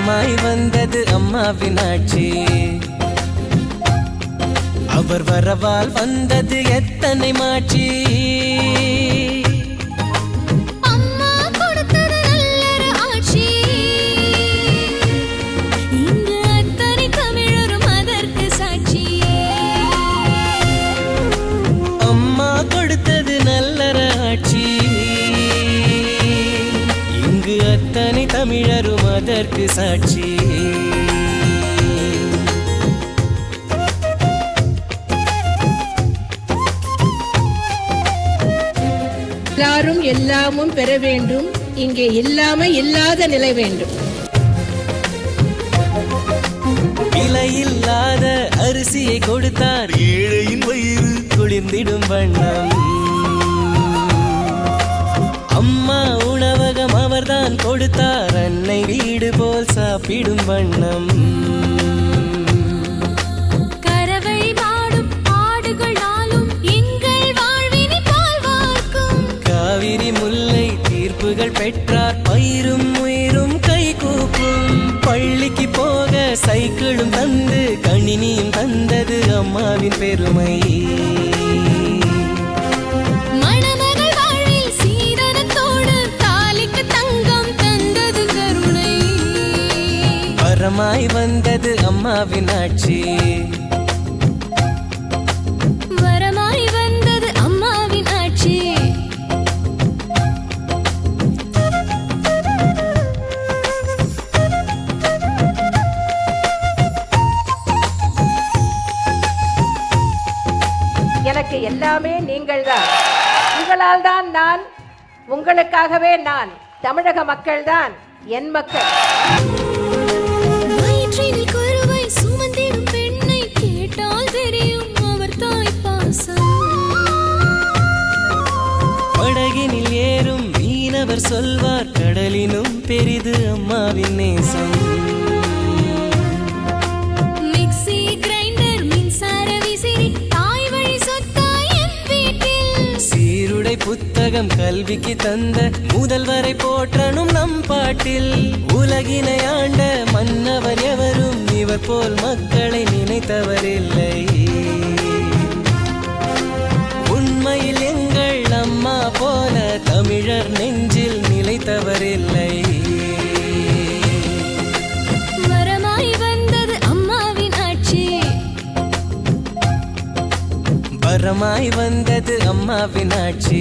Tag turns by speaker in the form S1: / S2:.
S1: வரமாய் வந்தது அம்மா வினாட்சி. அவர் வரவால் வந்தது எத்தனை மாட்சி.
S2: அத்தனை தமிழரும் அதற்கு சாட்சி?
S3: எல்லாரும் எல்லாமும் பெற வேண்டும். இங்கே இல்லாம இல்லாத நிலை வேண்டும்.
S1: விலையில்லாத அரிசியை கொடுத்தார். ஏழையின் வயிறு குளிர்ந்திடும் வண்ணம். அவர்தான் கொடுத்தார். அன்னை வீடு போல் சாப்பிடும் வண்ணம். தீர்ப்புகள் பெற்றார். பயிரும் உயிரும் கை கூப்பும். பள்ளிக்கு போக சைக்கிளும் தந்து கணினியும் வரமாய் வந்தது அம்மாவின் ஆட்சி
S2: வரமாய் வந்தது அம்மாவின் ஆட்சி
S3: எனக்கு எல்லாமே நீங்கள் தான் உங்களால் தான் நான் உங்களுக்காகவே நான் தமிழக மக்கள்தான் என் மக்கள்.
S1: படகினில் ஏறும் மீனவர் சொல்வார் கடலினும் பெரிது அம்மாவின் நேசம். சீருடை புத்தகம் கல்விக்கு தந்த முதல்வரை போற்றனும் நம் பாட்டில். உலகினை ஆண்ட மன்னவர் எவரும் இவர் போல் மக்களை நினைத்தவரில்லை. உண்மையில் எங்கள் அம்மா போல தமிழர் நெஞ்சில் நிலைத்தவரில்லை. வரமாய் வந்தது அம்மாவின் ஆட்சி.